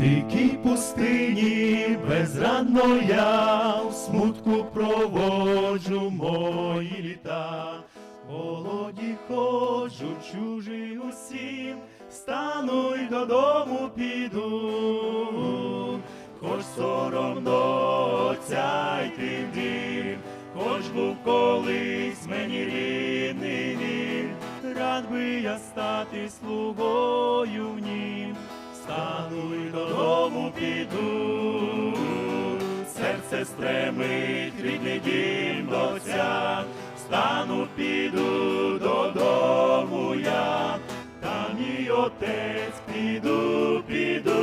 дикій пустині безрадно я в смутку проводжу мої літа, В голоді ходжу, чужий усім, стану й додому піду, хоч соромно отця йти в дім, хоч був колись мені рідний він, рад би я стати слугою в нім, стану й додому піду, серце стремить рідний дім до отця, стану піду додому я, та мій отець піду, піду,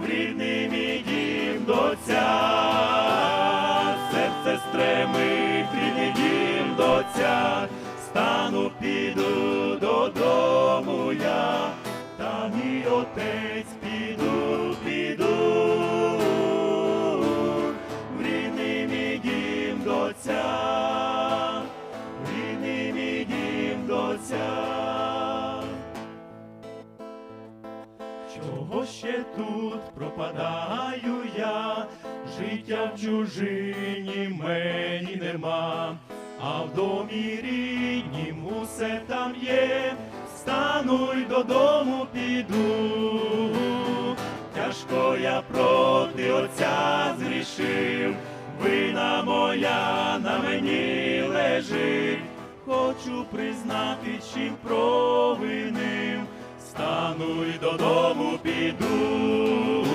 в рідний мій дім до отця, серце стремить рідний дім до стану піду Чого ще тут пропадаю я, життя в чужині мені нема, а в домі ріднім усе там є, стану й додому піду. Тяжко я проти отця зрішив, вина моя на мені лежить, хочу признати, чим провинив. Стану й додому піду,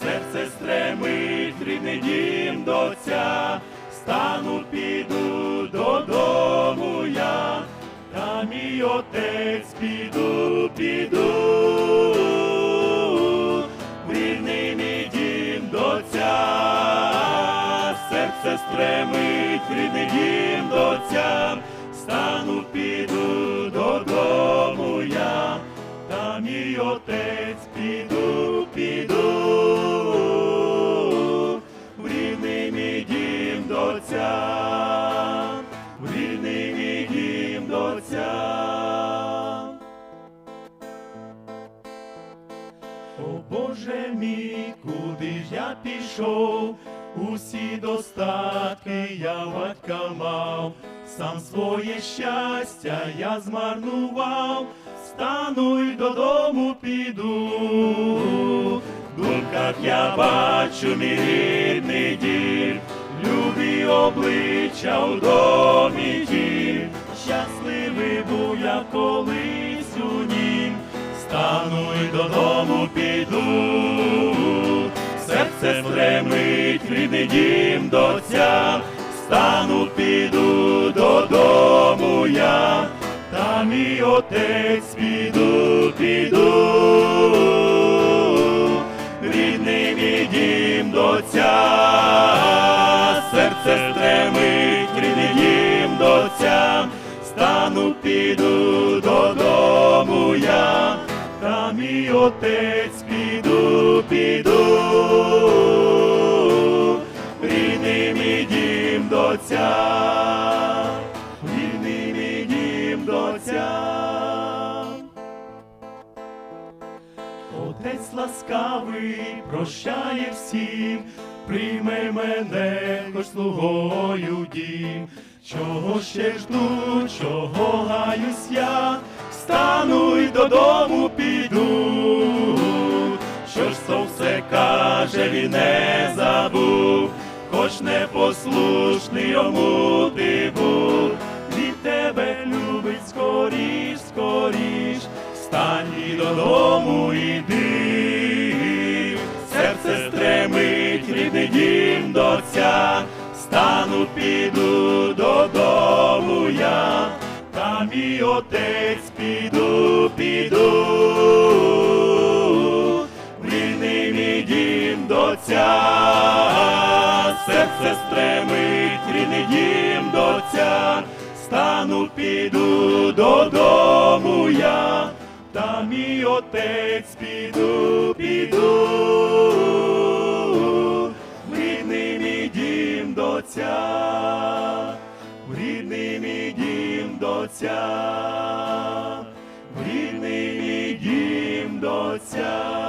серце стремить рідний дім до отця, стану піду додому я, та мій отець піду, піду, рідний мій дім до отця, серце стремить рідний дім до отця, стану піду додому я, та мій отця, в рідний дім до отця. О Боже мій, куди ж я пішов, усі достатки я батька мав, сам своє щастя я змарнував, стану й додому піду. В думках я бачу мій рідний дім, обличчя у домі ті, щасливий був я колись у нім. Стану й додому піду, серце стремить рідний дім до отця, стану піду додому я, та мій отець піду, піду, стану піду додому я, та мій отець піду, піду, рідний мій дім до в рідний мій дім до отця. Отець ласкавий прощає всім, прийме мене хоч слугою дім. Чого ще жду, чого гаюсь я, стану й додому піду. Що ж то все каже, він не забув, хоч непослушний йому стану піду додому я, та мій отець піду, піду, в рідний мій дім до отця, серце стремить рідний дім до отця, стану піду додому я, та мій отець піду, піду, до отця,